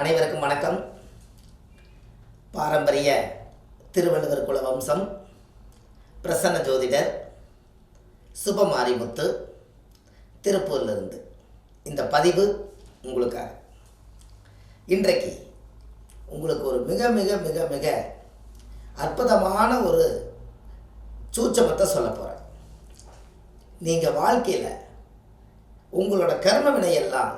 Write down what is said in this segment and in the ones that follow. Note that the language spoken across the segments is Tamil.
அனைவருக்கும் வணக்கம். பாரம்பரிய திருவள்ளுவர் குல வம்சம் பிரசன்ன ஜோதிடர் சுபமாரிமுத்து திருப்பூர்லிருந்து. இந்த பதிவு உங்களுக்காக. இன்றைக்கு உங்களுக்கு ஒரு மிக மிக மிக மிக அற்புதமான ஒரு சூச்சமத்தை சொல்ல போகிறேன் நீங்கள் வாழ்க்கையில் உங்களோட கர்ம வினையெல்லாம்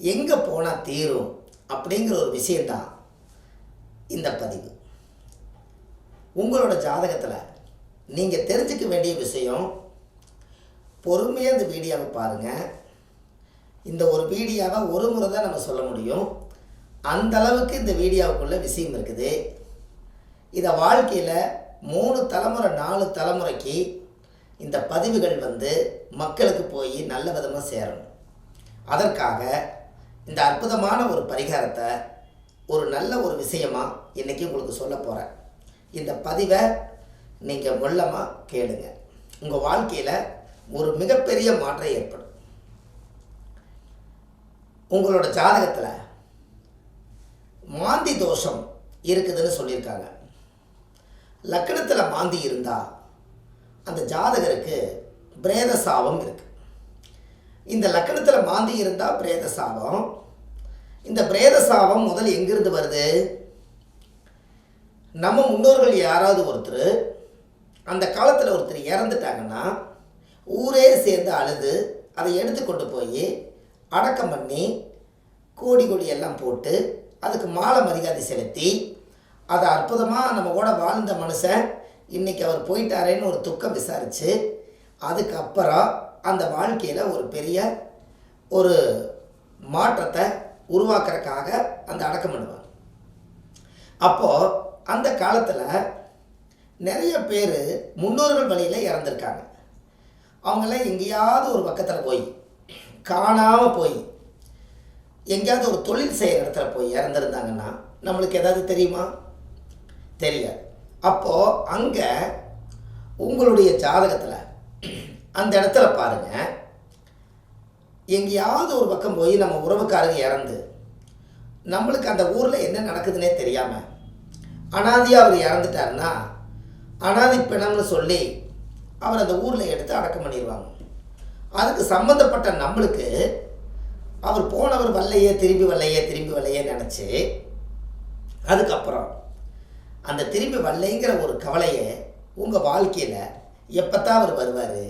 எங்கே போனால் தீரும்? அப்படிங்கிற ஒரு விஷயந்தான் இந்த பதிவு. உங்களோட ஜாதகத்தில் நீங்கள் தெரிஞ்சுக்க வேண்டிய விஷயம் பொறுமையாக இந்த வீடியோவை பாருங்கள் இந்த ஒரு வீடியோவை ஒரு முறை தான் நம்ம சொல்ல முடியும். அந்த அளவுக்கு இந்த வீடியோவுக்குள்ள விஷயம் இருக்குது. இதை வாழ்க்கையில் மூணு தலைமுறை நாலு தலைமுறைக்கு இந்த பதிவுகள் வந்து மக்களுக்கு போய் நல்ல விதமாக சேரணும். அதற்காக இந்த அற்புதமான ஒரு பரிகாரத்தை ஒரு நல்ல ஒரு விஷயமா இன்றைக்கி உங்களுக்கு சொல்ல போகிறேன் இந்த பதிவை நீங்கள் மொல்லமாக கேளுங்க. உங்கள் வாழ்க்கையில் ஒரு மிகப்பெரிய மாற்றம் ஏற்படும். உங்களோட ஜாதகத்தில் மாந்தி தோஷம் இருக்குதுன்னு சொல்லியிருக்காங்க. லக்கணத்தில் மாந்தி இருந்தால் அந்த ஜாதகருக்கு பிரேத சாபம் இருக்குது இந்த லக்கணத்தில் மாந்தி இருந்தால் பிரேத சாபம் இந்த பிரேத சாபம் முதல் எங்கிருந்து வருது? நம்ம முன்னோர்கள் யாராவது ஒருத்தர் அந்த காலத்தில் ஒருத்தர் இறந்துட்டாங்கன்னா ஊரே சேர்ந்து அழுது அதை எடுத்து கொண்டு போய் அடக்கம் பண்ணி கோடி கொடி எல்லாம் போட்டு அதுக்கு மாலை மரியாதை செலுத்தி அதை அற்புதமாக நம்ம கூட வாழ்ந்த மனுஷன் இன்றைக்கி அவர் போயிட்டாரேன்னு ஒரு துக்கம் விசாரித்து அதுக்கப்புறம் அந்த வாழ்க்கையில் ஒரு பெரிய ஒரு மாற்றத்தை உருவாக்குறதுக்காக அந்த அடக்கம் பண்ணுவாங்க. அப்போது அந்த காலத்தில் நிறைய பேர் முன்னோர்கள் வழியில் இறந்துருக்காங்க. அவங்களாம் எங்கேயாவது ஒரு பக்கத்தில் போய் காணாமல் போய் எங்கேயாவது ஒரு தொழில் செய்கிற இடத்துல போய் இறந்துருந்தாங்கன்னா நம்மளுக்கு ஏதாவது தெரியுமா? தெரியாது. அப்போது அங்கே உங்களுடைய ஜாதகத்தில் அந்த இடத்துல பாருங்கள் எங்கேயாவது ஒரு பக்கம் போய் நம்ம உறவுக்காரங்க இறந்து நம்மளுக்கு அந்த ஊரில் என்ன நடக்குதுன்னே தெரியாமல் அனாதியாக அவர் இறந்துட்டாருன்னா அனாதி பிணம்னு சொல்லி அவர் அந்த ஊரில் எடுத்து அடக்கம் பண்ணிடுவாங்க அதுக்கு சம்மந்தப்பட்ட நம்மளுக்கு அவர் போனவர் வல்லையே திரும்பி வல்லையே திரும்பி வல்லையே நினச்சி அதுக்கப்புறம் அந்த திரும்பி வரலைங்கிற ஒரு கவலையை உங்கள் வாழ்க்கையில் எப்போத்தான் அவர் வருவார்?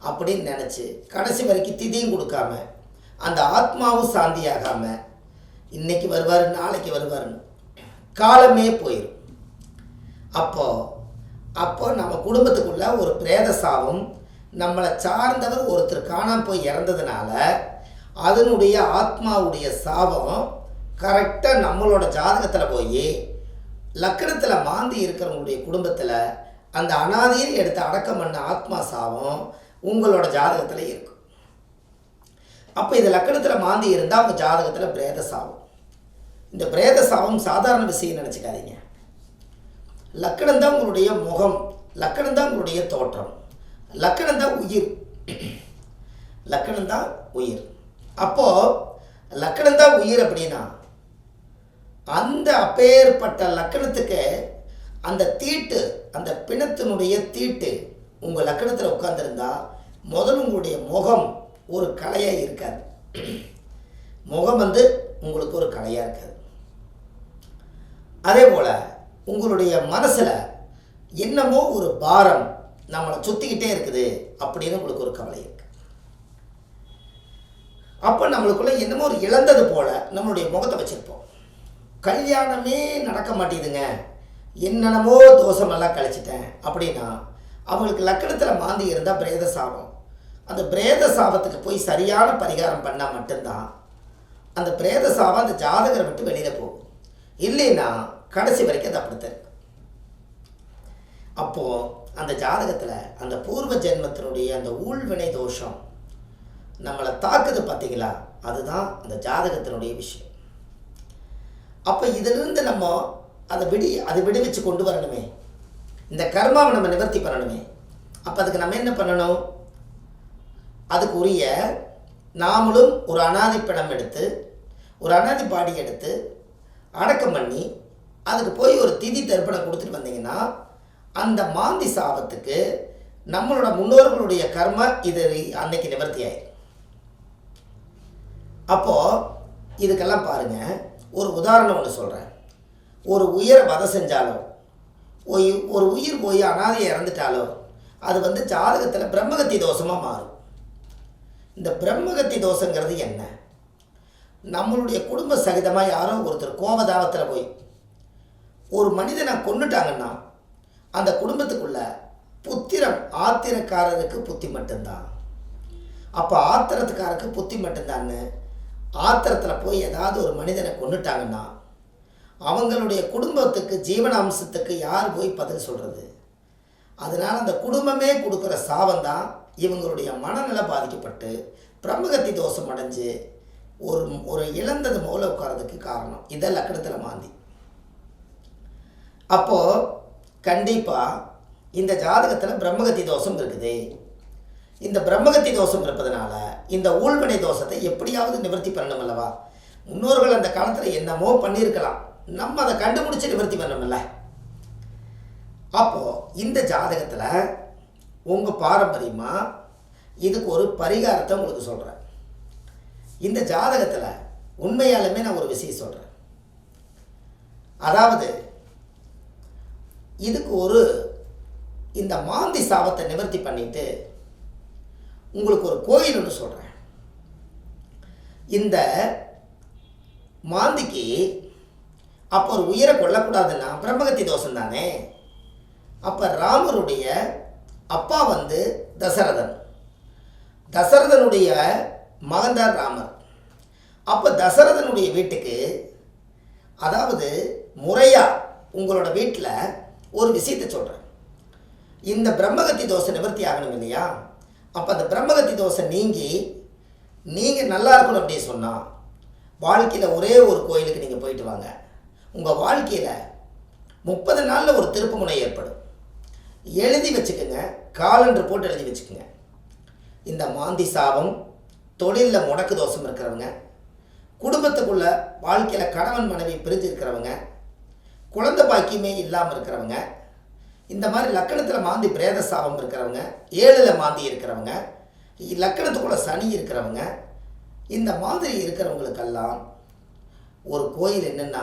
அப்படின்னு நினச்சி கடைசி வரைக்கும் திதியும் கொடுக்காம அந்த ஆத்மாவும் சாந்தியாகாமல் இன்னைக்கு வருவார் நாளைக்கு வருவாருன்னு காலமே போயிடும் அப்போ அப்போ நம்ம குடும்பத்துக்குள்ள ஒரு பிரேத சாபம் நம்மளை சார்ந்தவர் ஒருத்தர் காணாமல் போய் இறந்ததுனால அதனுடைய ஆத்மாவுடைய சாபம் கரெக்டாக நம்மளோட ஜாதகத்தில் போய் லக்கணத்தில் மாந்தி இருக்கிறவங்களுடைய குடும்பத்தில் அந்த அனாதையில் எடுத்து அடக்கம் பண்ண ஆத்மா சாபம் உங்களோட ஜாதகத்தில் இருக்கும். அப்போ இது லக்கணத்தில் மாந்தி இருந்தால் உங்கள் ஜாதகத்தில் பிரேத சாபம் இந்த பிரேத சாபம் சாதாரண விஷயம் நினச்சிக்காதீங்க. லக்கணம் தான் உங்களுடைய முகம். லக்கணம் தான் உங்களுடைய தோற்றம். லக்கணம் தான் உயிர். லக்கணம் தான் உயிர். அப்போது லக்கணம் தான் உயிர் அப்படின்னா அந்த அப்பேற்பட்ட லக்கணத்துக்கு அந்த தீட்டு அந்த பிணத்தினுடைய தீட்டு உங்கள் லக்கணத்தில் உட்காந்துருந்தா முதல் உங்களுடைய முகம் ஒரு கலையாக இருக்காது. முகம் வந்து உங்களுக்கு ஒரு கலையாக இருக்காது. அதே போல் உங்களுடைய மனசில் என்னமோ ஒரு பாரம் நம்மளை சுற்றிக்கிட்டே இருக்குது அப்படின்னு உங்களுக்கு ஒரு கவலை இருக்கு. அப்போ நம்மளுக்குள்ள என்னமோ ஒரு இழந்தது போல் நம்மளுடைய முகத்தை வச்சுருப்போம். கல்யாணமே நடக்க மாட்டேதுங்க. என்னென்னமோ தோஷமெல்லாம் கழிச்சிட்டேன் அப்படின்னா அவங்களுக்கு லக்கணத்தில் மாந்தி இருந்தால் பிரேத சாபம். அந்த பிரேத சாபத்துக்கு போய் சரியான பரிகாரம் பண்ணால் மட்டும்தான் அந்த பிரேத சாபம் அந்த ஜாதகரை விட்டு வெளியில் போகும். இல்லைன்னா கடைசி வரைக்கும் அது அப்படித்தான் அப்போது அந்த ஜாதகத்தில் அந்த பூர்வ ஜென்மத்தினுடைய அந்த ஊழ்வினை தோஷம் நம்மளை தாக்குது பார்த்தீங்களா அதுதான் அந்த ஜாதகத்தினுடைய விஷயம். அப்போ இதிலிருந்து நம்ம அதை விடி அதை விடுவிச்சு கொண்டு வரணுமே. இந்த கர்மாவை நம்ம நிவர்த்தி பண்ணணுமே. அப்போ அதுக்கு நம்ம என்ன பண்ணணும்? அதுக்குரிய நாமளும் ஒரு அனாதி படம் எடுத்து ஒரு அனாதி பாடி எடுத்து அடக்கம் பண்ணி அதுக்கு போய் ஒரு திதி தர்ப்பணம் கொடுத்துட்டு வந்தீங்கன்னா அந்த மாந்தி சாபத்துக்கு நம்மளோட முன்னோர்களுடைய கர்ம இது அன்னைக்கு நிவர்த்தி ஆயிடும் அப்போது இதுக்கெல்லாம் பாருங்கள் ஒரு உதாரணம் ஒன்று சொல்கிறேன் ஒரு உயிரை வதை செஞ்சாலோ ஒய்- ஒரு உயிர் போய் அனாதையை இறந்துட்டாலோ அது வந்து ஜாதகத்தில் பிரம்மகத்தி தோஷமாக மாறும். இந்த பிரம்மகத்தி தோஷங்கிறது என்ன? நம்மளுடைய குடும்ப சகிதமாக யாரோ ஒருத்தர் கோபதாபத்தில் போய் ஒரு மனிதனை கொண்டுட்டாங்கன்னா அந்த குடும்பத்துக்குள்ள புத்திரம் ஆத்திரக்காரருக்கு புத்தி மட்டும்தான். அப்போ ஆத்திரத்துக்காரருக்கு புத்தி மட்டும்தான்னு ஆத்திரத்தில் போய் ஏதாவது ஒரு மனிதனை கொண்டுட்டாங்கன்னா அவங்களுடைய குடும்பத்துக்கு ஜீவனாம்சத்துக்கு யார் போய் பதில் சொல்கிறது அதனால் அந்த குடும்பமே கொடுக்குற சாபம் தான் இவங்களுடைய மனநிலை பாதிக்கப்பட்டு பிரம்மகத்தி தோஷம் அடைஞ்சு ஒரு ஒரு இழந்தது மூல உட்காரதுக்கு காரணம். இதை லக்கணத்தில் மாந்தி. அப்போது கண்டிப்பாக இந்த ஜாதகத்தில் பிரம்மகத்தி தோஷம் இருக்குது. இந்த பிரம்மகத்தி தோஷம் இருப்பதனால இந்த ஊழ்வினை தோஷத்தை எப்படியாவது நிவர்த்தி பண்ணணும் அல்லவா? முன்னோர்கள் அந்த காலத்தில் என்னமோ பண்ணியிருக்கலாம். நம்ம அதை கண்டுபிடிச்சி நிவர்த்தி பண்ணணும்ல. அப்போது இந்த ஜாதகத்தில் உங்கள் பாரம்பரியமாக இதுக்கு ஒரு பரிகாரத்தை உங்களுக்கு சொல்கிறேன் இந்த ஜாதகத்தில் உண்மையாலுமே நான் ஒரு விஷயம் சொல்கிறேன் அதாவது இதுக்கு ஒரு இந்த மாந்தி சாபத்தை நிவர்த்தி பண்ணிட்டு உங்களுக்கு ஒரு கோயில் ஒன்று சொல்கிறேன் இந்த மாந்திக்கு அப்போ ஒரு உயிரை கொல்லக்கூடாதுன்னா பிரம்மகத்தி தோஷம் தானே? அப்போ ராமருடைய அப்பா வந்து தசரதன். தசரதனுடைய மகன்தான் ராமர். அப்போ தசரதனுடைய வீட்டுக்கு அதாவது முறையாக உங்களோட வீட்டில் ஒரு விஷயத்தை சொல்கிறேன் இந்த பிரம்மகத்தி தோசை நிவர்த்தி ஆகணும் இல்லையா? அப்போ அந்த பிரம்மகத்தி தோசை நீங்கி நீங்கள் நல்லா இருக்கணும் அப்படின்னு சொன்னால் வாழ்க்கையில் ஒரே ஒரு கோயிலுக்கு நீங்கள் போயிட்டு வாங்க. உங்கள் வாழ்க்கையில் முப்பது நாளில் ஒரு திருப்புமுனை ஏற்படும். எழுதி வச்சுக்கோங்க. காலண்டர் போட்டு எழுதி வச்சுக்கோங்க. இந்த மாந்தி சாபம் தொழிலில் முடக்கு தோஷம் இருக்கிறவங்க குடும்பத்துக்குள்ள வாழ்க்கையில் கணவன் மனைவி பிரிஞ்சு இருக்கிறவங்க குழந்தை பாக்கியமே இல்லாமல் இருக்கிறவங்க இந்த மாதிரி லக்கணத்தில் மாந்தி பிரேத சாபம் இருக்கிறவங்க ஏழில் மாந்தி இருக்கிறவங்க லக்கணத்துக்குள்ள சனி இருக்கிறவங்க இந்த மாதிரி இருக்கிறவங்களுக்கெல்லாம் ஒரு கோயில் என்னென்னா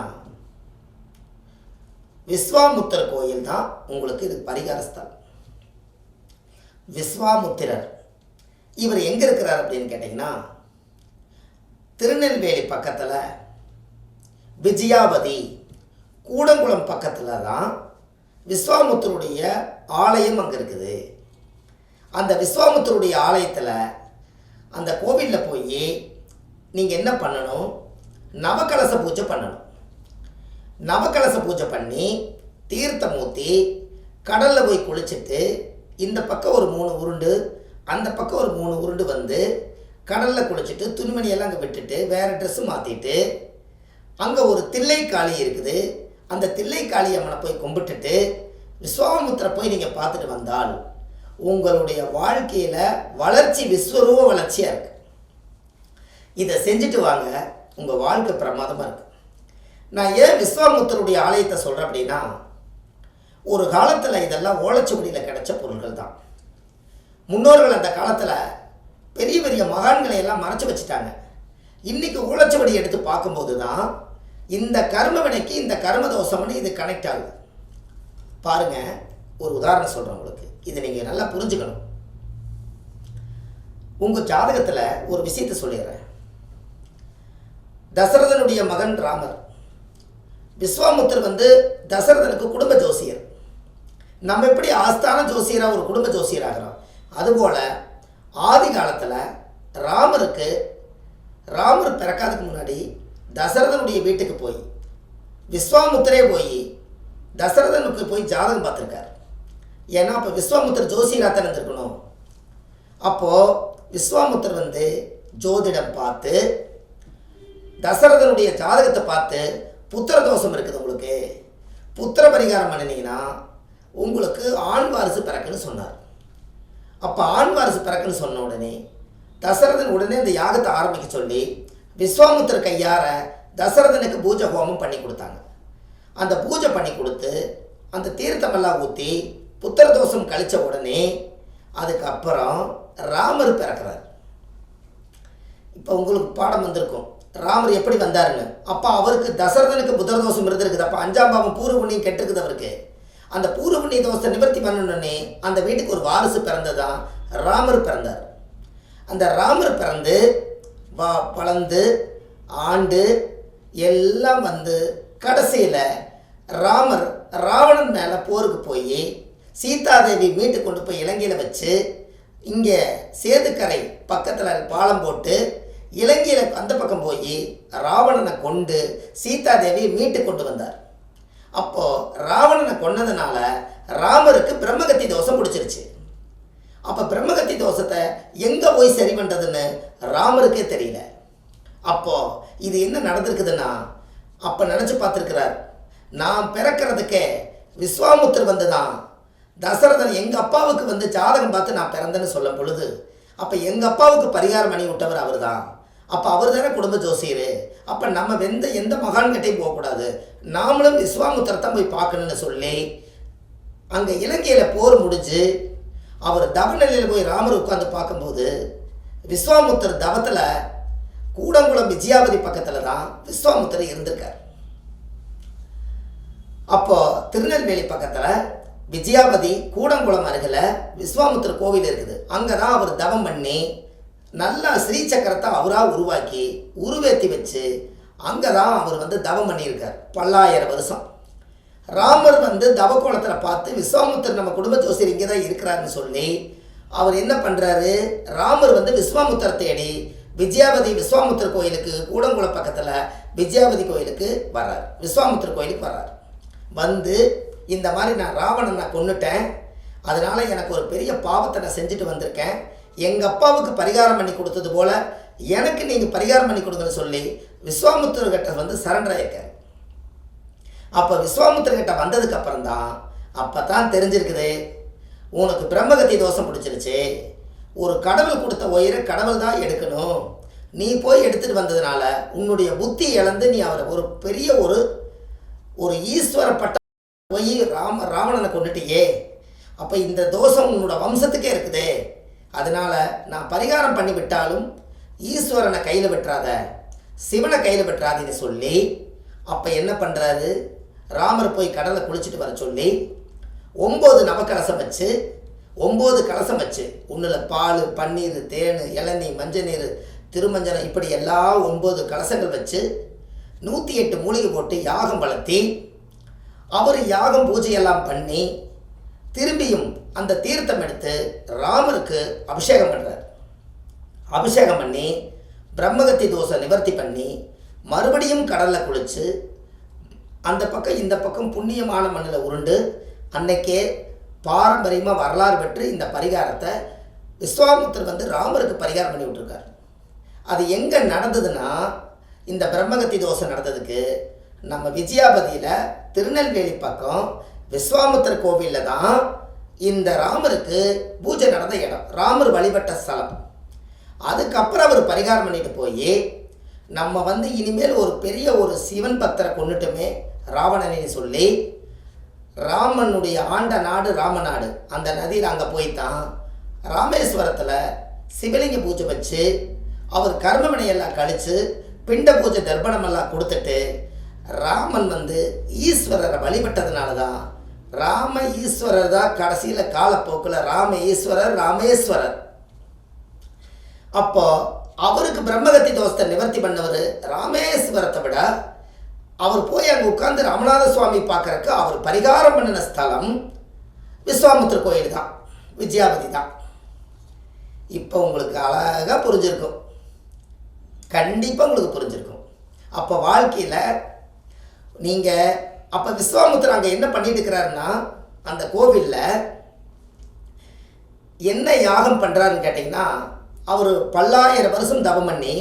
விஸ்வாமுத்தர் கோயில் தான் உங்களுக்கு இது பரிகார ஸ்தலம். விஸ்வாமுத்திரர். இவர் எங்கே இருக்கிறார் அப்படின்னு கேட்டிங்கன்னா திருநெல்வேலி பக்கத்தில் விஜயாபதி கூடங்குளம் பக்கத்தில் தான் விஸ்வாமுத்தருடைய ஆலயம் அங்கே இருக்குது. அந்த விஸ்வாமுத்தருடைய ஆலயத்தில் அந்த கோவிலில் போய் நீங்கள் என்ன பண்ணணும்? நவகலச பூஜை பண்ணணும். நவகலச பூஜை பண்ணி தீர்த்தம் ஊற்றி கடலில் போய் குளிச்சுட்டு இந்த பக்கம் ஒரு மூணு உருண்டு அந்த பக்கம் ஒரு மூணு உருண்டு வந்து கடலில் குளிச்சுட்டு துணிமணியெல்லாம் அங்கே விட்டுட்டு வேறு ட்ரெஸ்ஸு மாற்றிட்டு அங்கே ஒரு தில்லைக்காளி இருக்குது. அந்த தில்லைக்காளி அம்மனை போய் கும்பிட்டுட்டு விஸ்வாமுத்திரை போய் நீங்கள் பார்த்துட்டு வந்தால் உங்களுடைய வாழ்க்கையில் வளர்ச்சி விஸ்வரூப வளர்ச்சியாக இருக்குது இதை செஞ்சுட்டு வாங்க. உங்கள் வாழ்க்கை பிரமாதமாக இருக்குது நான் ஏன் விஸ்வாமுத்தருடைய ஆலயத்தை சொல்கிறேன் அப்படின்னா ஒரு காலத்தில் இதெல்லாம் ஓலைச்சுவடியில் கிடைச்ச பொருள்கள் தான். முன்னோர்கள் அந்த காலத்தில் பெரிய பெரிய மகான்களை எல்லாம் மறைச்சி வச்சுட்டாங்க. இன்றைக்கி ஓலைச்சுவடி எடுத்து பார்க்கும்போது தான் இந்த கர்ம வினைக்கு இந்த கர்ம தோஷம்னு இது கனெக்ட் ஆகுது. பாருங்கள் ஒரு உதாரணம் சொல்கிறேன் உங்களுக்கு. இதை நீங்கள் நல்லா புரிஞ்சுக்கணும். உங்கள் ஜாதகத்தில் ஒரு விஷயத்தை சொல்லிடுறேன். தசரதனுடைய மகன் ராமர். விஸ்வாமுத்தர் வந்து தசரதனுக்கு குடும்ப ஜோசியர். நம்ம எப்படி ஆஸ்தான ஜோசியராக ஒரு குடும்ப ஜோசியர் ஆகிறோம்? அதுபோல் ஆதி காலத்தில் ராமருக்கு ராமர் பிறக்காதுக்கு முன்னாடி தசரதனுடைய வீட்டுக்கு போய் விஸ்வாமுத்தரே போய் தசரதனுக்கு போய் ஜாதகம் பார்த்துருக்கார். ஏன்னா அப்போ விஸ்வாமுத்தர் ஜோசியராக தான் இருந்திருக்கணும். அப்போது விஸ்வாமுத்தர் வந்து ஜோதிடம் பார்த்து தசரதனுடைய ஜாதகத்தை பார்த்து புத்திர தோஷம் இருக்குது உங்களுக்கு. புத்திர பரிகாரம் பண்ணினீங்கன்னா உங்களுக்கு ஆண் வாரிசு பிறக்குன்னு சொன்னார். அப்போ ஆண் வாரிசு பிறக்குன்னு சொன்ன உடனே தசரதன் உடனே இந்த யாகத்தை ஆரம்பிக்க சொல்லி விஸ்வாமுத்திர கையார தசரதனுக்கு பூஜை ஹோமம் பண்ணி கொடுத்தாங்க. அந்த பூஜை பண்ணி கொடுத்து அந்த தீர்த்தமெல்லாம் ஊற்றி புத்திர தோஷம் கழித்த உடனே அதுக்கப்புறம் ராமர் பிறக்கிறார். இப்போ உங்களுக்கு பாடம் வந்திருக்கும். ராமர் எப்படி வந்தாருன்னு? அப்போ அவருக்கு தசரதனுக்கு புதர் தோஷம் இருந்திருக்குது. அப்போ அஞ்சாம் பாவம் பூர்வபுண்ணியம் கெட்டிருக்குது அவருக்கு. அந்த பூர்வபுண்ணிய தோஷத்தை நிவர்த்தி பண்ணணுன்னே அந்த வீட்டுக்கு ஒரு வாரிசு பிறந்ததான் ராமர் பிறந்தார். அந்த ராமர் பிறந்து வா வளர்ந்து ஆண்டு எல்லாம் வந்து கடைசியில் ராமர் ராவணன் மேலே போருக்கு போய் சீதாதேவி மீட்டு கொண்டு போய் இலங்கையில் வச்சு இங்கே சேதுக்கரை பக்கத்தில் பாலம் போட்டு இலங்கையில் அந்த பக்கம் போய் ராவணனை கொண்டு சீதாதேவியை மீட்டு கொண்டு வந்தார். அப்போது ராவணனை கொன்னதுனால ராமருக்கு பிரம்மகத்தி தோஷம் பிடிச்சிருச்சு. அப்போ பிரம்மகத்தி தோஷத்தை எங்கே போய் சரி பண்ணுறதுன்னு ராமருக்கே தெரியல. அப்போது இது என்ன நடந்திருக்குதுன்னா அப்போ நினச்சி பார்த்துருக்கிறார் நான் பிறக்கிறதுக்கே விஸ்வாமுத்தர் வந்து தான் தசரதன் எங்கள் அப்பாவுக்கு வந்து ஜாதகம் பார்த்து நான் பிறந்தேன்னு சொல்லும் பொழுது அப்போ எங்கள் அப்பாவுக்கு பரிகாரம் பண்ணி விட்டவர் அவர் தான் அப்போ அவர் தானே குடும்ப ஜோசியர். அப்போ நம்ம வெந்த எந்த மகான்கிட்டையும் போகக்கூடாது நாமளும் விஸ்வாமுத்தரை தான் போய் பார்க்கணுன்னு சொல்லி அங்கே இலங்கையில் போர் முடிஞ்சு அவர் தவநிலையில் போய் ராமர் உட்காந்து பார்க்கும்போது விஸ்வாமுத்தர் தவத்தில் கூடங்குளம் விஜயாபதி பக்கத்தில் தான் விஸ்வாமுத்தர் இருந்திருக்கார். அப்போ திருநெல்வேலி பக்கத்தில் விஜயாபதி கூடங்குளம் அருகில் விஸ்வாமுத்தர் கோவில் இருக்குது. அங்கே தான் அவர் தவம் பண்ணி நல்லா ஸ்ரீ சக்கரத்தை அவராக உருவாக்கி உருவேற்றி வச்சு அங்கே தான் அவர் வந்து தவம் பண்ணியிருக்கார். பல்லாயிரம் வருஷம். ராமர் வந்து தவக்கோணத்தில் பார்த்து விஸ்வாமுத்தர் நம்ம குடும்ப ஜோசியர் இங்கே தான் இருக்கிறாருன்னு சொல்லி அவர் என்ன பண்ணுறாரு ராமர் வந்து விஸ்வாமுத்தர் தேடி விஜயாபதி விஸ்வாமுத்தர் கோயிலுக்கு கூடங்குளம் பக்கத்தில் விஜயாபதி கோயிலுக்கு வர்றார். விஸ்வாமுத்தர் கோயிலுக்கு வர்றார். வந்து இந்த மாதிரி நான் ராவணனை நான் அதனால் எனக்கு ஒரு பெரிய பாவத்தை நான் செஞ்சுட்டு வந்திருக்கேன். எங்கள் அப்பாவுக்கு பரிகாரம் பண்ணி கொடுத்தது போல் எனக்கு நீங்கள் பரிகாரம் பண்ணி கொடுங்கன்னு சொல்லி விஸ்வாமுத்தர்கிட்ட வந்து சரண்டர் ஆயிருக்காரு. அப்போ விஸ்வாமுத்திரகிட்ட வந்ததுக்கு அப்புறம் தான் அப்போ தான் தெரிஞ்சிருக்குது உனக்கு பிரம்மகத்தி தோஷம் பிடிச்சிருச்சு ஒரு கடவுள் கொடுத்த உயிரை கடவுள் தான் எடுக்கணும். நீ போய் எடுத்துகிட்டு வந்ததுனால உன்னுடைய புத்தி இழந்து நீ அவரை ஒரு பெரிய ஒரு ஒரு ஈஸ்வரப்பட்ட போய் ராம ராவணனை கொண்டுட்டியே அப்போ இந்த தோஷம் உன்னோட வம்சத்துக்கே இருக்குதே. அதனால் நான் பரிகாரம் பண்ணி விட்டாலும் ஈஸ்வரனை கையில் விட்டுறாத சிவனை கையில் விட்டுறாதுன்னு சொல்லி அப்போ என்ன பண்ணுறாரு ராமர் போய் கடலை குளிச்சுட்டு வர சொல்லி ஒம்பது நவக்கலசம் வச்சு ஒம்பது கலசம் வச்சு ஒன்றில் பால் பன்னீர் தேன் இளநீ மஞ்சள் நீர் திருமஞ்சனம் இப்படி எல்லா ஒம்பது கலசங்கள் வச்சு நூற்றி எட்டு மூலிகை போட்டு யாகம் வளர்த்தி அவர் யாகம் பூஜையெல்லாம் பண்ணி திரும்பியும் அந்த தீர்த்தம் எடுத்து ராமருக்கு அபிஷேகம் பண்ணுறார் அபிஷேகம் பண்ணி பிரம்மகத்தி தோசை நிவர்த்தி பண்ணி மறுபடியும் கடலில் குளித்து அந்த பக்கம் இந்த பக்கம் புண்ணியமான மண்ணில் உருண்டு அன்னைக்கே பாரம்பரியமாக வரலாறு பெற்று இந்த பரிகாரத்தை விஸ்வாமுத்தர் வந்து ராமருக்கு பரிகாரம் பண்ணி விட்டுருக்கார். அது எங்கே நடந்ததுன்னா இந்த பிரம்மகத்தி தோசை நடந்ததுக்கு நம்ம விஜயாபதியில் திருநெல்வேலி பக்கம் விஸ்வாமுத்திர கோவிலில் தான் இந்த ராமருக்கு பூஜை நடந்த இடம். ராமர் வழிபட்ட ஸ்தலம். அதுக்கப்புறம் அவர் பரிகாரம் பண்ணிட்டு போய் நம்ம வந்து இனிமேல் ஒரு பெரிய ஒரு சிவன் பக்தரை கொண்டுட்டுமே ராவணனை சொல்லி ராமனுடைய ஆண்ட நாடு ராமநாடு. அந்த நதியில் அங்கே போய்த்தான். ராமேஸ்வரத்தில் சிவலிங்க பூஜை வச்சு அவர் கர்மவினையெல்லாம் கழித்து பிண்ட பூஜை தர்ப்பணமெல்லாம் கொடுத்துட்டு ராமன் வந்து ஈஸ்வரரை வழிபட்டதுனால தான் ராம ஈஸ்வரர் தான் கடைசியில் காலப்போக்கில் ராம ஈஸ்வரர் ராமேஸ்வரர். அப்போ அவருக்கு பிரம்மகத்தி தோஷத்தை நிவர்த்தி பண்ணவர் ராமேஸ்வரத்தை விட அவர் போய் அங்கே உட்கார்ந்து ராமநாத சுவாமி பார்க்குறக்கு அவர் பரிகாரம் பண்ணின ஸ்தலம் விஸ்வாமித்திர கோயில் தான் விஜயாபதி தான். இப்போ உங்களுக்கு அழகாக புரிஞ்சிருக்கும். கண்டிப்பாக உங்களுக்கு புரிஞ்சிருக்கும். அப்போ வாழ்க்கையில் நீங்கள் அப்போ விஸ்வாமுத்தர் அங்கே என்ன பண்ணிட்டு இருக்கிறாருன்னா அந்த கோவிலில் என்ன யாகம் பண்ணுறாருன்னு கேட்டிங்கன்னா அவர் பல்லாயிரம் வருஷம் தவம் பண்ணி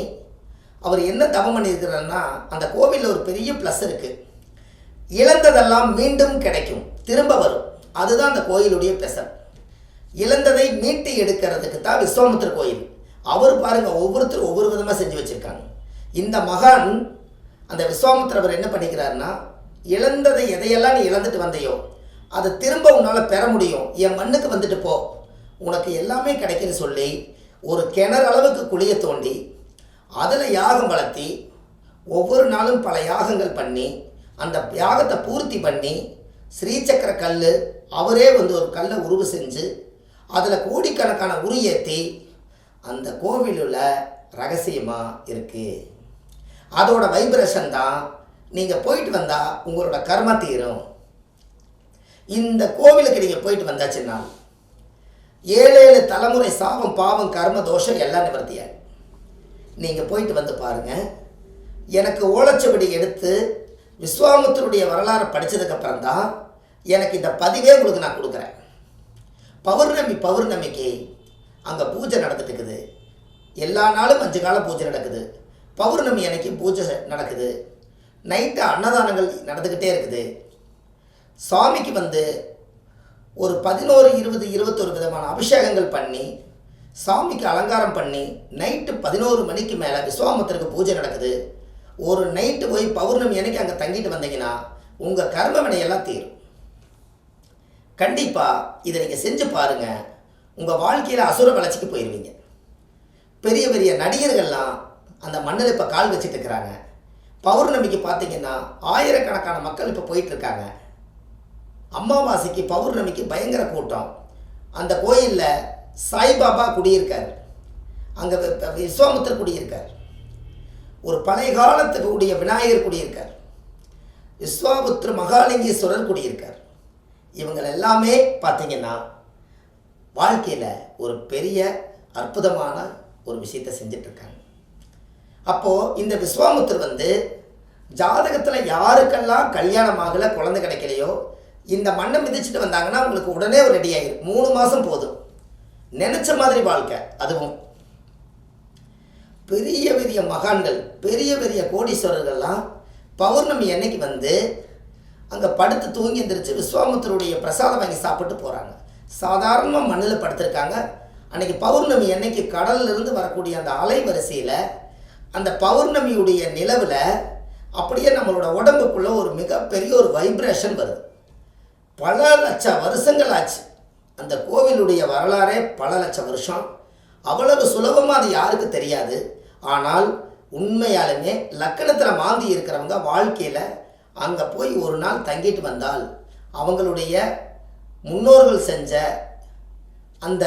அவர் என்ன தவம் பண்ணியிருக்கிறாருன்னா அந்த கோவிலில் ஒரு பெரிய ப்ளஸ் இருக்குது இழந்ததெல்லாம் மீண்டும் கிடைக்கும். திரும்ப வரும். அதுதான் அந்த கோயிலுடைய பெசல் இழந்ததை மீட்டு எடுக்கிறதுக்கு தான் விஸ்வாமுத்தர் கோயில். அவர் பாருங்க ஒவ்வொருத்தரும் ஒவ்வொரு விதமாக செஞ்சு வச்சுருக்காங்க. இந்த மகான் அந்த விஸ்வாமுத்திரவர் என்ன பண்ணிக்கிறாருன்னா இழந்ததை எதையெல்லாம் நீ இழந்துட்டு வந்தையோ அதை திரும்ப உன்னால் பெற முடியும். என் மண்ணுக்கு வந்துட்டு போ. உனக்கு எல்லாமே கிடைக்குன்னு சொல்லி ஒரு கிணறு அளவுக்கு குழிய தோண்டி அதில் யாகம் வளர்த்தி ஒவ்வொரு நாளும் பல யாகங்கள் பண்ணி அந்த யாகத்தை பூர்த்தி பண்ணி ஸ்ரீசக்கர கல் அவரே வந்து ஒரு கல்லை உருவு செஞ்சு அதில் கோடிக்கணக்கான உரு ஏற்றி அந்த கோவிலுள்ள ரகசியமாக இருக்குது அதோட வைப்ரேஷன் தான் நீங்கள் போயிட்டு வந்தால் உங்களோட கர்ம தீரும். இந்த கோவிலுக்கு நீங்கள் போயிட்டு வந்தாச்சுன்னா ஏழு ஏழு தலைமுறை சாபம் பாவம் கர்ம தோஷம் எல்லாம் நிவர்த்தியாகும் நீங்கள் போயிட்டு வந்து பாருங்கள் எனக்கு ஓலைச்சுவடி எடுத்து விஸ்வாமுத்தருடைய வரலாறு படித்ததுக்கப்புறம் தான் எனக்கு இந்த பதிவே உங்களுக்கு நான் கொடுக்குறேன். பௌர்ணமி பௌர்ணமிக்கு அங்கே பூஜை நடந்துட்டுருக்குது. எல்லா நாளும் அஞ்சு காலம் பூஜை நடக்குது. பௌர்ணமி அன்னைக்கு பூஜை நடக்குது. நைட்டு அன்னதானங்கள் நடந்துக்கிட்டே இருக்குது. சுவாமிக்கு வந்து ஒரு பதினோரு இருபது இருபத்தொரு விதமான அபிஷேகங்கள் பண்ணி சாமிக்கு அலங்காரம் பண்ணி நைட்டு பதினோரு மணிக்கு மேலே விஸ்வாமத்திற்கு பூஜை நடக்குது. ஒரு நைட்டு போய் பௌர்ணமி அன்னைக்கு அங்கே தங்கிட்டு வந்தீங்கன்னா உங்கள் கர்ம வினையெல்லாம் தீரும். கண்டிப்பாக இதை நீங்கள் செஞ்சு பாருங்கள் உங்கள் வாழ்க்கையில் அசுர வளர்ச்சிக்கு போயிடுவீங்க பெரிய பெரிய நடிகர்கள்லாம் அந்த மண்ணில் இப்போ கால் வச்சுட்டு இருக்கிறாங்க. பௌர்ணமிக்கு பார்த்தீங்கன்னா ஆயிரக்கணக்கான மக்கள் இப்போ போயிட்டுருக்காங்க. அமாவாசைக்கு பௌர்ணமிக்கு பயங்கர கூட்டம். அந்த கோயிலில் சாய்பாபா குடியிருக்கார். அங்கே விஸ்வாமுத்தர் குடியிருக்கார். ஒரு பழைய காலத்துக்கு கூடிய விநாயகர் குடியிருக்கார். விஸ்வாமுத்திர மகாலிங்கேஸ்வரர் குடியிருக்கார். இவங்கள் எல்லாமே பார்த்தீங்கன்னா வாழ்க்கையில் ஒரு பெரிய அற்புதமான ஒரு விஷயத்தை செஞ்சிட்ருக்காங்க அப்போது இந்த விஸ்வாமுத்தர் வந்து ஜாதகத்தில் யாருக்கெல்லாம் கல்யாணம் ஆகலை குழந்தை கிடைக்கலையோ இந்த மண்ணை மிதிச்சுட்டு வந்தாங்கன்னா உங்களுக்கு உடனே ஒரு ரெடி ஆகிடும் மூணு மாதம் போதும். நினச்ச மாதிரி வாழ்க்கை அதுவும். பெரிய பெரிய மகான்கள் பெரிய பெரிய கோடீஸ்வரர்கள்லாம் பௌர்ணமி அன்னைக்கு வந்து அங்கே படுத்து தூங்கி எந்திரிச்சு விஸ்வாமுத்தருடைய பிரசாதம் வாங்கி சாப்பிட்டு போகிறாங்க சாதாரணமாக மண்ணில் படுத்திருக்காங்க. அன்னைக்கு பௌர்ணமி அன்னைக்கு கடல்லிருந்து வரக்கூடிய அந்த அலை வரிசையில் அந்த பௌர்ணமியுடைய நிலவில் அப்படியே நம்மளோட உடம்புக்குள்ள ஒரு மிகப்பெரிய ஒரு வைப்ரேஷன் வருது. பல லட்சம் வருஷங்கள் ஆச்சு. அந்த கோவிலுடைய வரலாறே பல லட்சம் வருஷம். அவ்வளவு சுலபமாக அது யாருக்கு தெரியாது. ஆனால் உண்மையாலுமே லக்கணத்தில் மாந்தி இருக்கிறவங்க வாழ்க்கையில் அங்கே போய் ஒரு நாள் தங்கிட்டு வந்தால் அவங்களுடைய முன்னோர்கள் செஞ்ச அந்த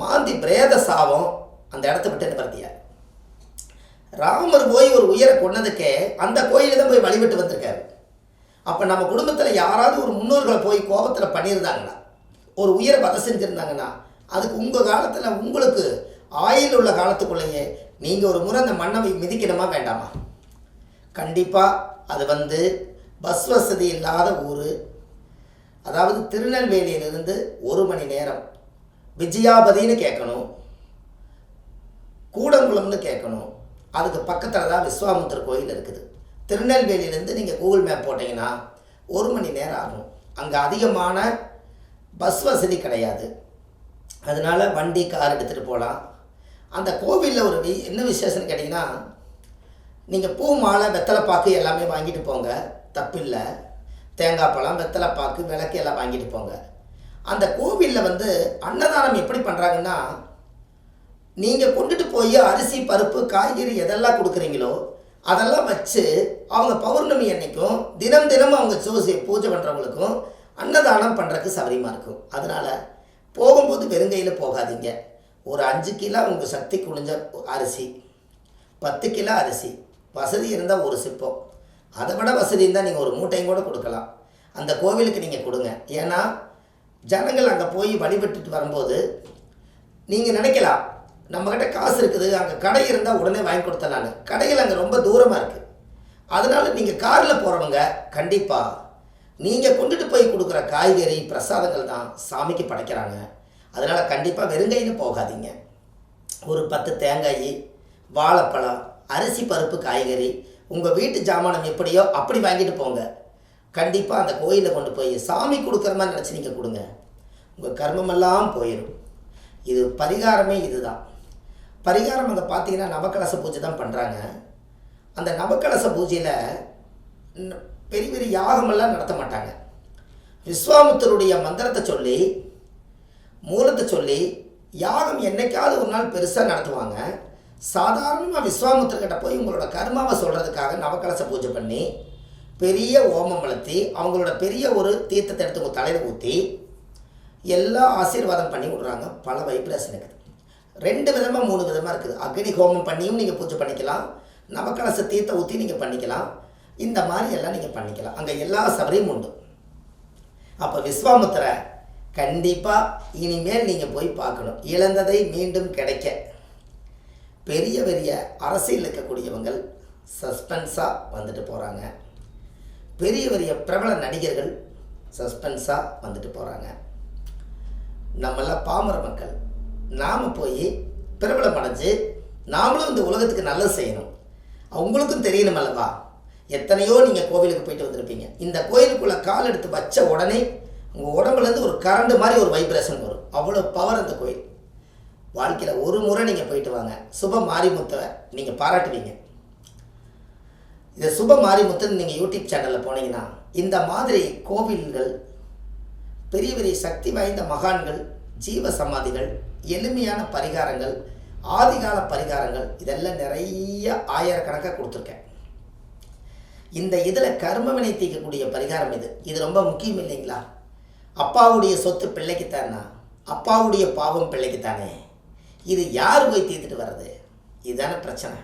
மாந்தி பிரேத சாபம் அந்த இடத்த விட்டு நிவர்த்தியார் ராமர் போய் ஒரு உயரை கொன்னதுக்கே அந்த கோயிலில் தான் போய் வழிபட்டு வந்திருக்காரு. அப்போ நம்ம குடும்பத்தில் யாராவது ஒரு முன்னோர்களை போய் கோபத்தில் பண்ணியிருந்தாங்கன்னா ஒரு உயிரை வதை செஞ்சுருந்தாங்கன்னா அதுக்கு உங்கள் காலத்தில் உங்களுக்கு ஆயில் உள்ள காலத்துக்குள்ளேயே நீங்கள் ஒரு முறை அந்த மண்ணை மிதிக்கணுமா வேண்டாமா? கண்டிப்பாக அது வந்து பஸ் வசதி இல்லாத ஊர். அதாவது திருநெல்வேலியிலிருந்து ஒரு மணி நேரம். விஜயாபதின்னு கேட்கணும். கூடங்குளம்னு கேட்கணும். அதுக்கு பக்கத்தில் தான் விஸ்வாமுத்தர் கோயில் இருக்குது. திருநெல்வேலியிலேருந்து நீங்கள் கூகுள் மேப் போட்டிங்கன்னா ஒரு மணி நேரம் ஆகும். அங்கே அதிகமான பஸ் வசதி கிடையாது. அதனால் வண்டி கார் எடுத்துகிட்டு போகலாம். அந்த கோவிலில் ஒரு வி என்ன விசேஷம்னு கேட்டிங்கன்னா நீங்கள் பூ மாலை வெத்தலைப்பாக்கு எல்லாமே வாங்கிட்டு போங்க. தப்பில்லை. தேங்காய் பழம் வெத்தலைப்பாக்கு விளக்கு எல்லாம் வாங்கிட்டு போங்க. அந்த கோவிலில் வந்து அன்னதானம் எப்படி பண்ணுறாங்கன்னா நீங்கள் கொண்டுட்டு போய் அரிசி பருப்பு காய்கறி எதெல்லாம் கொடுக்குறீங்களோ அதெல்லாம் வச்சு அவங்க பௌர்ணமி அன்னைக்கும் தினம் தினம் அவங்க ஜோசி பூஜை பண்ணுறவங்களுக்கும் அன்னதானம் பண்ணுறதுக்கு சௌகரியமாக இருக்கும். அதனால் போகும்போது வெறுங்கையில் போகாதீங்க. ஒரு அஞ்சு கிலோ உங்கள் சக்தி குளிஞ்ச அரிசி பத்து கிலோ அரிசி வசதி இருந்தால் ஒரு சிப்பம். அதை விட வசதி இருந்தால் நீங்கள் ஒரு மூட்டையும் கூட கொடுக்கலாம். அந்த கோவிலுக்கு நீங்கள் கொடுங்க. ஏன்னா ஜனங்கள் அங்கே போய் வழிபட்டுட்டு வரும்போது நீங்கள் நினைக்கலாம் நம்மக்கிட்ட காசு இருக்குது அங்கே கடை இருந்தால் உடனே வாங்கி கொடுத்தலான்னு கடைகள் அங்கே ரொம்ப தூரமாக இருக்குது அதனால் நீங்கள் காரில் போகிறவங்க கண்டிப்பாக நீங்கள் கொண்டுட்டு போய் கொடுக்குற காய்கறி பிரசாதங்கள் தான் சாமிக்கு படைக்கிறாங்க. அதனால் கண்டிப்பாக வெறுங்கையில் போகாதீங்க. ஒரு பத்து தேங்காய் வாழைப்பழம் அரிசி பருப்பு காய்கறி உங்கள் வீட்டு ஜாமானம் எப்படியோ அப்படி வாங்கிட்டு போங்க. கண்டிப்பாக அந்த கோயிலில் கொண்டு போய் சாமி கொடுக்குற மாதிரி நினச்சி நீங்கள் கொடுங்க. உங்கள் கர்மமெல்லாம் போயிடும் இது பரிகாரமே இதுதான். பரிகாரம் அங்கே பார்த்தீங்கன்னா நவக்கலச பூஜை தான் பண்ணுறாங்க அந்த நவக்கலச பூஜையில் பெரிய பெரிய யாகமெல்லாம் நடத்த மாட்டாங்க. விஸ்வாமித்தருடைய மந்திரத்தை சொல்லி மூலத்தை சொல்லி யாகம் என்னைக்காவது ஒரு நாள் பெருசாக நடத்துவாங்க. சாதாரணமாக விஸ்வாமித்திரர்கிட்ட போய் உங்களோட கர்மாவை சொல்கிறதுக்காக நவக்கலச பூஜை பண்ணி பெரிய ஓமம் வளர்த்தி அவங்களோட பெரிய ஒரு தீர்த்தத்தை எடுத்து உங்கள் தலையில் ஊற்றி எல்லா ஆசீர்வாதம் பண்ணி விடுறாங்க. பல வைப்ரேஷன் இருக்குது. ரெண்டு விதமாக மூணு விதமாக இருக்குது. அக்னி ஹோமம் பண்ணியும் நீங்கள் பூஜை பண்ணிக்கலாம். நவக்கலச தீர்த்த ஊற்றி நீங்கள் பண்ணிக்கலாம். இந்த மாதிரி எல்லாம் நீங்கள் பண்ணிக்கலாம். அங்கே எல்லா சபரியும் உண்டு. அப்போ விஸ்வாமுத்திர கண்டிப்பாக இனிமேல் நீங்கள் போய் பார்க்கணும். இழந்ததை மீண்டும் கிடைக்க. பெரிய பெரிய அரசியல் இருக்கக்கூடியவங்கள் சஸ்பென்ஸாக வந்துட்டு போகிறாங்க பெரிய பெரிய பிரபல நடிகர்கள் சஸ்பென்ஸாக வந்துட்டு போகிறாங்க நம்மளாம் பாமர மக்கள். நாம் போய் பிரபலம் அடைஞ்சு நாமளும் இந்த உலகத்துக்கு நல்லது செய்யணும். அவங்களுக்கும் தெரியணும் அல்லவா? எத்தனையோ நீங்கள் கோவிலுக்கு போயிட்டு வந்திருப்பீங்க. இந்த கோயிலுக்குள்ளே கால் எடுத்து வச்ச உடனே உங்கள் உடம்புலேருந்து ஒரு கரண்ட் மாதிரி ஒரு வைப்ரேஷன் வரும். அவ்வளோ பவர் அந்த கோயில். வாழ்க்கையில் ஒரு முறை நீங்கள் போயிட்டு வாங்க. சுப மாரிமுத்தவை நீங்கள் பாராட்டுவீங்க. இந்த சுப மாரிமுத்துன்னு நீங்கள் யூடியூப் சேனலில் போனீங்கன்னா இந்த மாதிரி கோவில்கள் பெரிய பெரிய சக்தி வாய்ந்த மகான்கள் ஜீவ சமாதிகள் எளிமையான பரிகாரங்கள் ஆதிகால பரிகாரங்கள் இதெல்லாம் நிறைய ஆயிரக்கணக்காக கொடுத்துருக்கேன். இந்த இதில் கர்மவினை தீர்க்கக்கூடிய பரிகாரம் இது. இது ரொம்ப முக்கியம் இல்லைங்களா? அப்பாவுடைய சொத்து பிள்ளைக்குத்தானா அப்பாவுடைய பாவம் பிள்ளைக்குத்தானே இது யார் போய் தீர்த்துட்டு வர்றது? இதுதானே பிரச்சனை.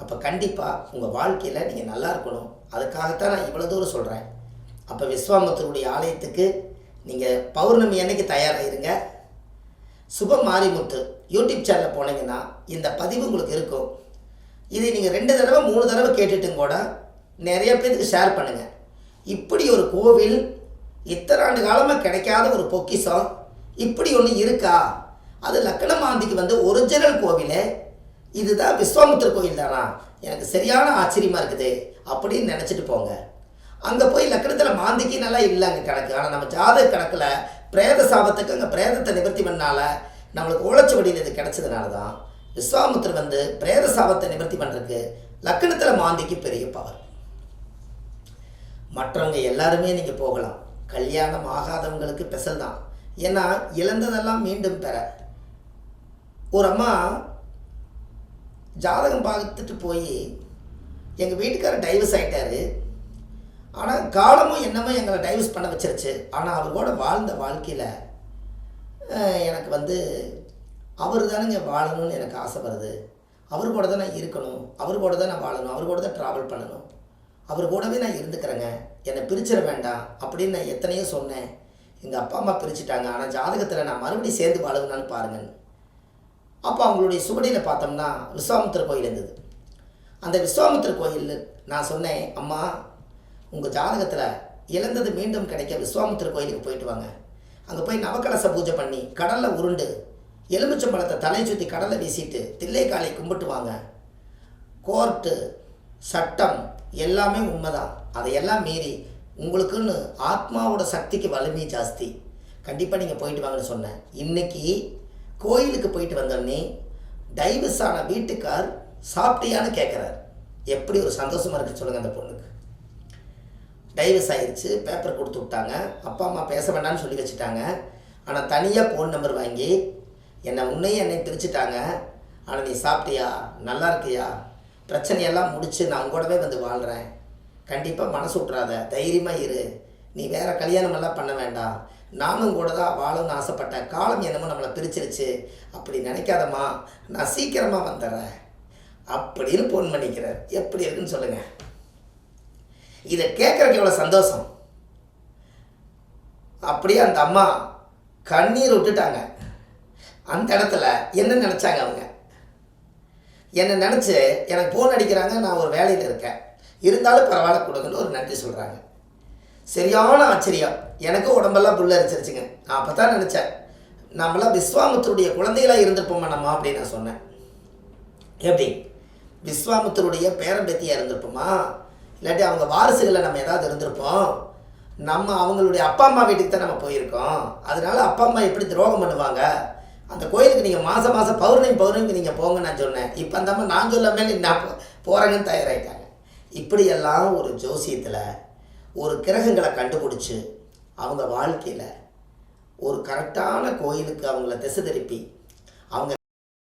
அப்போ கண்டிப்பாக உங்கள் வாழ்க்கையில் நீங்கள் நல்லா இருக்கணும். அதுக்காகத்தான் நான் இவ்வளோ தூரம் சொல்கிறேன் அப்போ விஸ்வாமத்தருடைய ஆலயத்துக்கு நீங்கள் பௌர்ணமி அன்னைக்கு தயாராகிருங்க சுப மாரிமுத்து யூடியூப் சேனலில் போனீங்கன்னா இந்த பதிவு உங்களுக்கு இருக்கும். இதை நீங்கள் ரெண்டு தடவை மூணு தடவை கேட்டுட்டும் கூட நிறைய பேருக்கு ஷேர் பண்ணுங்கள் இப்படி ஒரு கோவில் இத்தனை ஆண்டு காலமாக கிடைக்காத ஒரு பொக்கிஷம் இப்படி ஒன்று இருக்கா? அது லக்கணமாந்திக்கு வந்து ஒரிஜினல் கோவில் இதுதான் விஸ்வாமுத்தர் கோயில் தானா? எனக்கு சரியான ஆச்சரியமாக இருக்குது. அப்படின்னு நினச்சிட்டு போங்க. அங்கே போய் லக்கணத்தில் மாந்திக்கு நல்லா இல்லை அங்கே கணக்கு. ஆனால் நம்ம ஜாதக கணக்கில் பிரேத சாபத்துக்கு அங்கே பிரேதத்தை நிவர்த்தி பண்ணால நம்மளுக்கு உழைச்சபடியில் இது கிடச்சதுனால தான் விஸ்வாமுத்தர் வந்து பிரேத சாபத்தை நிவர்த்தி பண்ணுறதுக்கு லக்கணத்தில் மாந்திக்கு பெரிய பவர் மற்றவங்க எல்லாருமே நீங்கள் போகலாம். கல்யாணம் ஆகாதவங்களுக்கு பெசல் தான். ஏன்னா இழந்ததெல்லாம் மீண்டும் பெற. ஒரு அம்மா ஜாதகம் பார்த்துட்டு போய் எங்கள் வீட்டுக்காரர் டைவர்ஸ் ஆகிட்டாரு ஆனால் காலமும் என்னமோ எங்களை டைவர்ஸ் பண்ண வச்சிருச்சு. ஆனால் அவர் கூட வாழ்ந்த வாழ்க்கையில் எனக்கு வந்து அவர் தானுங்க வாழணும்னு எனக்கு ஆசை வருது. அவர் கூட தான் நான் இருக்கணும். அவர் கூட தான் நான் வாழணும். அவர் கூட தான் ட்ராவல் பண்ணணும். அவர் கூடவே நான் இருந்துக்கிறேங்க. என்னை பிரிச்சிட வேண்டாம் அப்படின்னு நான் எத்தனையோ சொன்னேன். எங்கள் அப்பா அம்மா பிரிச்சுட்டாங்க. ஆனால் ஜாதகத்தில் நான் மறுபடியும் சேர்ந்து வாழுங்கன்னு பாருங்கள் அப்போ அவங்களுடைய சுவடியில் பார்த்தோம்னா விஸ்வாமித்திர கோயில் இருந்தது. அந்த விஸ்வாமித்திர கோயில் நான் சொன்னேன் அம்மா உங்கள் ஜாதகத்தில் இழந்தது மீண்டும் கிடைக்க விஸ்வாமித்திர கோயிலுக்கு போயிட்டு வாங்க. அங்கே போய் நவக்கலச பூஜை பண்ணி கடலில் உருண்டு எலுமிச்சம்பழத்தை தலை சுற்றி கடலை வீசிட்டு தில்லைக்காலை கும்பிட்டு வாங்க. கோர்ட்டு சட்டம் எல்லாமே உண்மைதான். அதையெல்லாம் மீறி உங்களுக்குன்னு ஆத்மாவோட சக்திக்கு வலிமை ஜாஸ்தி. கண்டிப்பாக நீங்கள் போயிட்டு வாங்கன்னு சொன்னேன். இன்றைக்கி கோயிலுக்கு போயிட்டு வந்தோடனே டைவர்ஸ் ஆன வீட்டுக்கார் சாப்பிட்டியான்னு கேட்குறாரு எப்படி ஒரு சந்தோஷமாக இருக்குது சொல்லுங்கள் அந்த பொண்ணுக்கு. டைவர்ஸ் ஆயிடுச்சு பேப்பர் கொடுத்து விட்டாங்க. அப்பா அம்மா பேச வேண்டாம்னு சொல்லி வச்சுட்டாங்க. ஆனால் தனியாக ஃபோன் நம்பர் வாங்கி என்னை உன்னையும் என்னை பிரிச்சுட்டாங்க. ஆனால் நீ சாப்பிட்டியா? நல்லா இருக்கியா? பிரச்சனையெல்லாம் முடிச்சு நான் உங்களோடவே வந்து வாழ்கிறேன் கண்டிப்பாக மனசு விட்றாத தைரியமாக இரு. நீ வேறு கல்யாணம் எல்லாம் பண்ண வேண்டாம். நானும் கூட தான் வாழணும்னு ஆசைப்பட்டேன் காலம் என்னமோ நம்மளை பிரிச்சிருச்சு. அப்படி நினைக்காதம்மா. நான் சீக்கிரமாக வந்துடுறேன். அப்படின்னு ஃபோன் பண்ணிக்கிறார். எப்படி இருக்குன்னு சொல்லுங்கள் இதை கேட்குறக்கு எவ்வளோ சந்தோஷம்? அப்படியே அந்த அம்மா கண்ணீர் விட்டுட்டாங்க. அந்த இடத்துல என்ன நினச்சாங்க அவங்க? என்னை நினச்சி எனக்கு ஃபோன் அடிக்கிறாங்க நான் ஒரு வேலையில் இருக்கேன். இருந்தாலும் பரவாயில்ல கொடுங்கன்னு ஒரு நன்றி சொல்கிறாங்க சரியான ஆச்சரியம். எனக்கும் உடம்பெல்லாம் புல்ல அரிச்சிருச்சுங்க. நான் அப்போ தான் நினச்சேன். நம்மளாம் விஸ்வாமித்தருடைய குழந்தைகளாக இருந்திருப்போமா நம்ம அப்படின்னு நான் சொன்னேன். எப்படி? விஸ்வாமித்தருடைய பேரம்பேத்தியாக இருந்திருப்போமா? இல்லாட்டி அவங்க வாரிசுகளில் நம்ம ஏதாவது இருந்திருப்போம். நம்ம அவங்களுடைய அப்பா அம்மா வீட்டுக்கு தான் நம்ம போயிருக்கோம். அதனால அப்பா அம்மா எப்படி துரோகம் பண்ணுவாங்க? அந்த கோயிலுக்கு நீங்கள் மாதம் மாதம் பௌர்ணமி பௌர்ணமிக்கு நீங்கள் போங்க நான் சொன்னேன். இப்போ அந்த அம்மா நான் சொல்லாமே நான் போகிறாங்கன்னு தயாராகிட்டாங்க இப்படியெல்லாம் ஒரு ஜோசியத்தில் ஒரு கிரகங்களை கண்டுபிடிச்சி அவங்க வாழ்க்கையில் ஒரு கரெக்டான கோயிலுக்கு அவங்கள திசை திருப்பி அவங்க